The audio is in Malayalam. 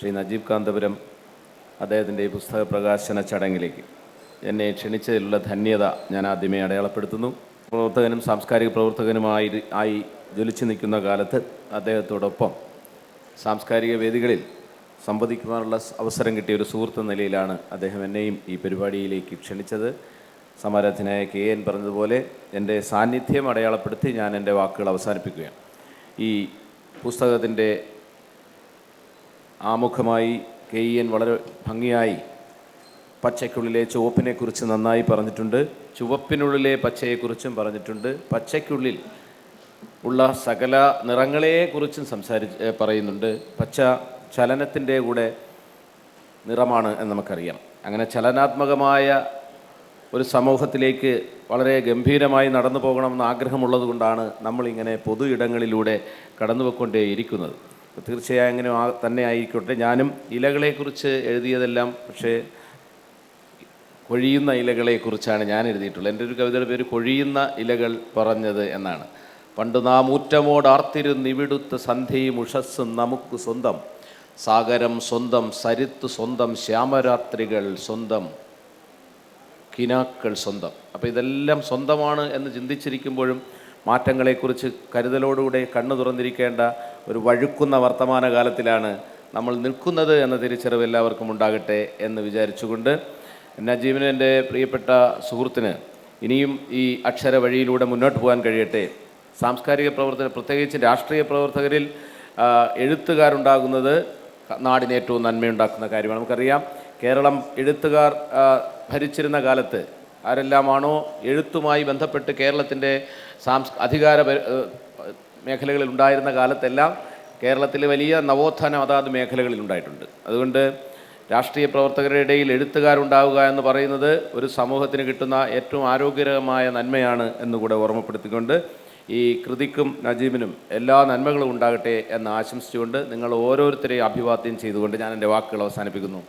ശ്രീ നജീബ് കാന്തപുരം അദ്ദേഹത്തിന്റെ ഈ പുസ്തക പ്രകാശന ചടങ്ങിലേക്ക്. എന്നെ ക്ഷണിച്ചതിലുള്ള ധന്യത ഞാൻ ആദ്യമേ അടയാളപ്പെടുത്തുന്നു. പ്രവർത്തകനും സാംസ്കാരിക പ്രവർത്തകനുമായി ആയി ജ്വലിച്ചു നിൽക്കുന്ന കാലത്ത് അദ്ദേഹത്തോടൊപ്പം സാംസ്കാരിക വേദികളിൽ സംവദിക്കുവാനുള്ള അവസരം കിട്ടിയ ഒരു സുഹൃത്ത് നിലയിലാണ് അദ്ദേഹം എന്നെയും ഈ പരിപാടിയിലേക്ക് ക്ഷണിച്ചത്. സമാരാധനായ കെ എൻ പറഞ്ഞതുപോലെ എന്റെ സാന്നിധ്യം അടയാളപ്പെടുത്തി ഞാൻ എന്റെ വാക്കുകൾ അവസാനിപ്പിക്കുകയാണ്. ഈ പുസ്തകത്തിന്റെ ആമുഖമായി കെ ഇ എൻ വളരെ ഭംഗിയായി പച്ചയ്ക്കുള്ളിലെ ചുവപ്പിനെക്കുറിച്ച് നന്നായി പറഞ്ഞിട്ടുണ്ട്. ചുവപ്പിനുള്ളിലെ പച്ചയെക്കുറിച്ചും പറഞ്ഞിട്ടുണ്ട്. പച്ചയ്ക്കുള്ളിൽ ഉള്ള സകല നിറങ്ങളെക്കുറിച്ചും സംസാരിച്ച് പറയുന്നുണ്ട്. പച്ച ചലനത്തിന്റെ കൂടെ നിറമാണ് എന്ന് നമുക്കറിയാം. അങ്ങനെ ചലനാത്മകമായ ഒരു സമൂഹത്തിലേക്ക് വളരെ ഗംഭീരമായി നടന്നു പോകണമെന്ന് ആഗ്രഹമുള്ളതുകൊണ്ടാണ് നമ്മളിങ്ങനെ പൊതു ഇടങ്ങളിലൂടെ കടന്നു പോയിക്കൊണ്ടേയിരിക്കുന്നത് അപ്പോൾ തീർച്ചയായും അങ്ങനെ ആ തന്നെ ആയിക്കോട്ടെ ഞാനും ഇലകളെക്കുറിച്ച് എഴുതിയതെല്ലാം പക്ഷേ കൊഴിയുന്ന ഇലകളെക്കുറിച്ചാണ് ഞാൻ എഴുതിയിട്ടുള്ളത്. എന്റെ ഒരു കവിതയുടെ പേര് കൊഴിയുന്ന ഇലകൾ പറഞ്ഞത് എന്നാണ്. പണ്ട് നാം ഊറ്റമോട് ആർത്തിരുന്നിവിടുത്ത് സന്ധ്യയും ഉഷസ്സും നമുക്ക് സ്വന്തം. സാഗരം സ്വന്തം സരിത്ത് സ്വന്തം ശ്യാമരാത്രികൾ സ്വന്തം കിനാക്കൾ സ്വന്തം. അപ്പോൾ ഇതെല്ലാം സ്വന്തമാണ് എന്ന് ചിന്തിച്ചിരിക്കുമ്പോഴും മാറ്റങ്ങളെക്കുറിച്ച് കരുതലോടുകൂടെ കണ്ണു തുറന്നിരിക്കേണ്ട ഒരു വഴുക്കുന്ന വർത്തമാനകാലത്തിലാണ് നമ്മൾ നിൽക്കുന്നത് എന്ന തിരിച്ചറിവ് എല്ലാവർക്കും ഉണ്ടാകട്ടെ എന്ന് വിചാരിച്ചുകൊണ്ട് നജീബിന് എന്റെ പ്രിയപ്പെട്ട സുഹൃത്തിന് ഇനിയും ഈ അക്ഷര വഴിയിലൂടെ മുന്നോട്ട് പോകാൻ കഴിയട്ടെ. സാംസ്കാരിക പ്രവർത്തകർ പ്രത്യേകിച്ച് രാഷ്ട്രീയ പ്രവർത്തകരിൽ എഴുത്തുകാരുണ്ടാകുന്നത് നാടിന് ഏറ്റവും നന്മയുണ്ടാക്കുന്ന കാര്യമാണ്. നമുക്കറിയാം കേരളം എഴുത്തുകാർ ഭരിച്ചിരുന്ന കാലത്ത് ആരെല്ലാമാണോ എഴുത്തുമായി ബന്ധപ്പെട്ട് കേരളത്തിന്റെ സാംസ് അധികാര മേഖലകളിൽ ഉണ്ടായിരുന്ന കാലത്തെല്ലാം കേരളത്തിൽ വലിയ നവോത്ഥാനം അതാത് മേഖലകളിൽ ഉണ്ടായിട്ടുണ്ട്. അതുകൊണ്ട് രാഷ്ട്രീയ പ്രവർത്തകരുടെ ഇടയിൽ എഴുത്തുകാരുണ്ടാവുക എന്ന് പറയുന്നത് ഒരു സമൂഹത്തിന് കിട്ടുന്ന ഏറ്റവും ആരോഗ്യകരമായ നന്മയാണ് എന്നുകൂടെ ഓർമ്മപ്പെടുത്തിക്കൊണ്ട് ഈ കൃതിക്കും നജീബിനും എല്ലാ നന്മകളും ഉണ്ടാകട്ടെ എന്ന് ആശംസിച്ചുകൊണ്ട് നിങ്ങൾ ഓരോരുത്തരെയും അഭിവാദ്യം ചെയ്തുകൊണ്ട് ഞാൻ എന്റെ വാക്കുകൾ അവസാനിപ്പിക്കുന്നു.